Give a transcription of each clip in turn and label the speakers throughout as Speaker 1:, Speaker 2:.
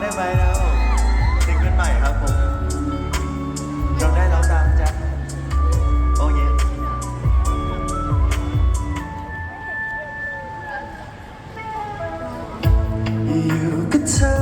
Speaker 1: ได้ไหมนะครับผซิงเกิลใหม่ครับผมจำได้แล้วดังจ้ะโอเคอยู่
Speaker 2: กับเธ
Speaker 1: อ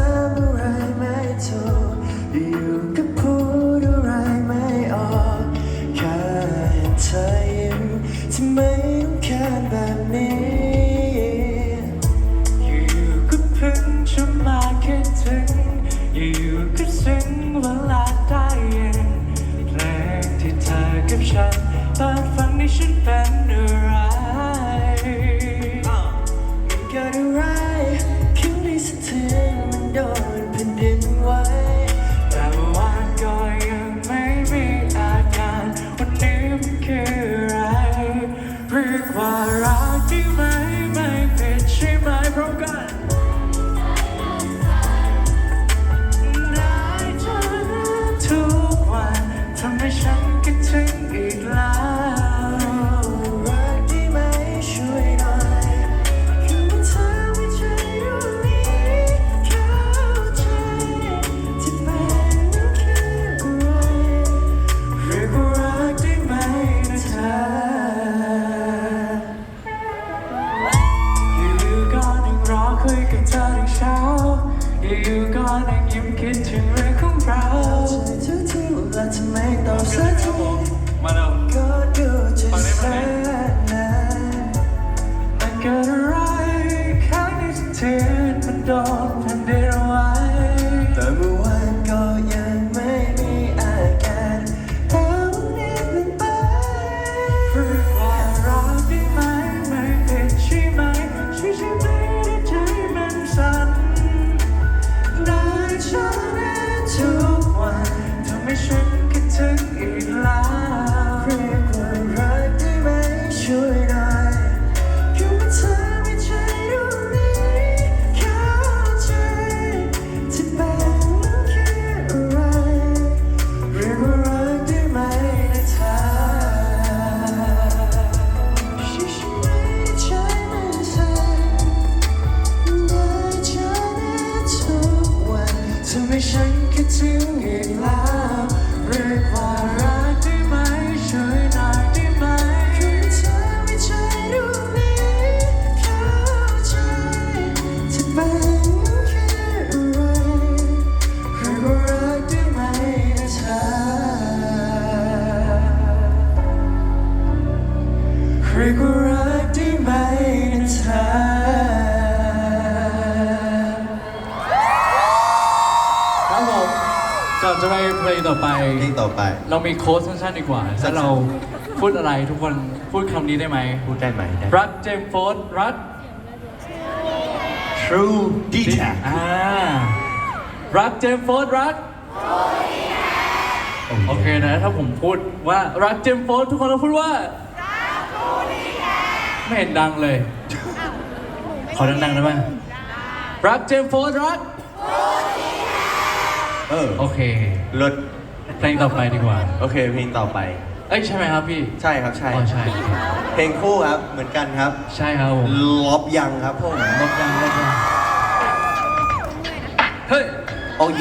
Speaker 2: ยกว่รักได้ไหมนเธอครั
Speaker 1: บ
Speaker 2: ผ
Speaker 1: มก่อน
Speaker 2: จะ
Speaker 1: ไปเพ
Speaker 2: ลงต่อไป
Speaker 1: เพลงต่อไป
Speaker 2: เรามีโค้ดสั้นๆดีกว่าถ้าเราพูดอะไรทุกคนพูดคำนี้ได้ไหม
Speaker 1: พูดได้ไหม
Speaker 2: รักเจมส์โฟนรัก
Speaker 1: True Detect
Speaker 2: อ่ารักเจมส์โฟนรัก โอเคนะ ถ้าผมพูดว่ารักเจมส์โฟนทุกคนต้องพูดว่า ไม่เห็นดังเลย ขอดังๆได้ไหมรักเจมส์โฟร์ดรัก
Speaker 1: เออ
Speaker 2: โอเค
Speaker 1: ลด
Speaker 2: เพลงต่อไปดีกว่า
Speaker 1: โอเค เพลงต่อไป
Speaker 2: เอ้ยใช่ไหมครับพี่
Speaker 1: ใช่ครับใช่เพลงคู่ครับ เหมือนกันครับ
Speaker 2: ใช่ครับผม
Speaker 1: ลบยังครับผม
Speaker 2: ลบยังลบยังเฮ้ย
Speaker 1: โอเย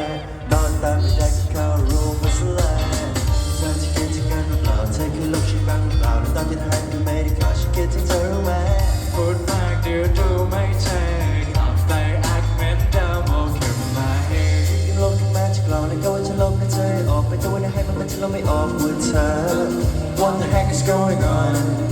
Speaker 2: What the heck is going on?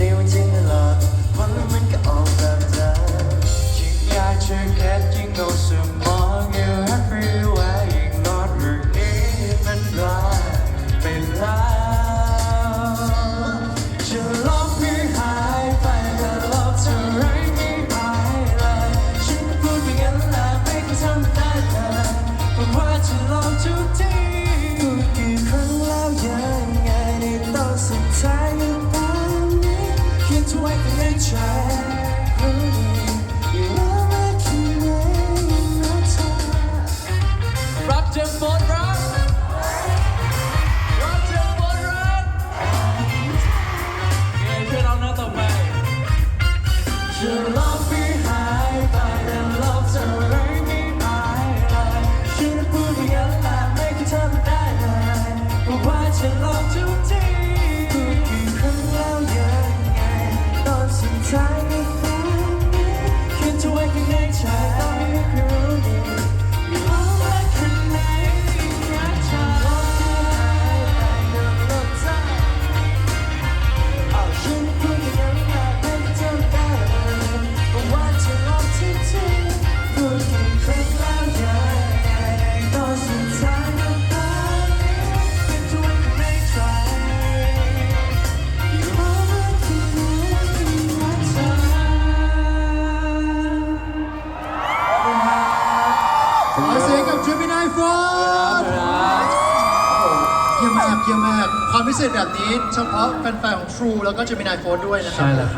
Speaker 2: เย
Speaker 1: อะมา
Speaker 2: ก ค
Speaker 1: วาม
Speaker 2: พิเศ
Speaker 3: ษแบบนี้เฉพาะแฟนๆของ True แล้วก็ Gemini Code ด้วยนะครับ
Speaker 2: ใช่แล้วครับ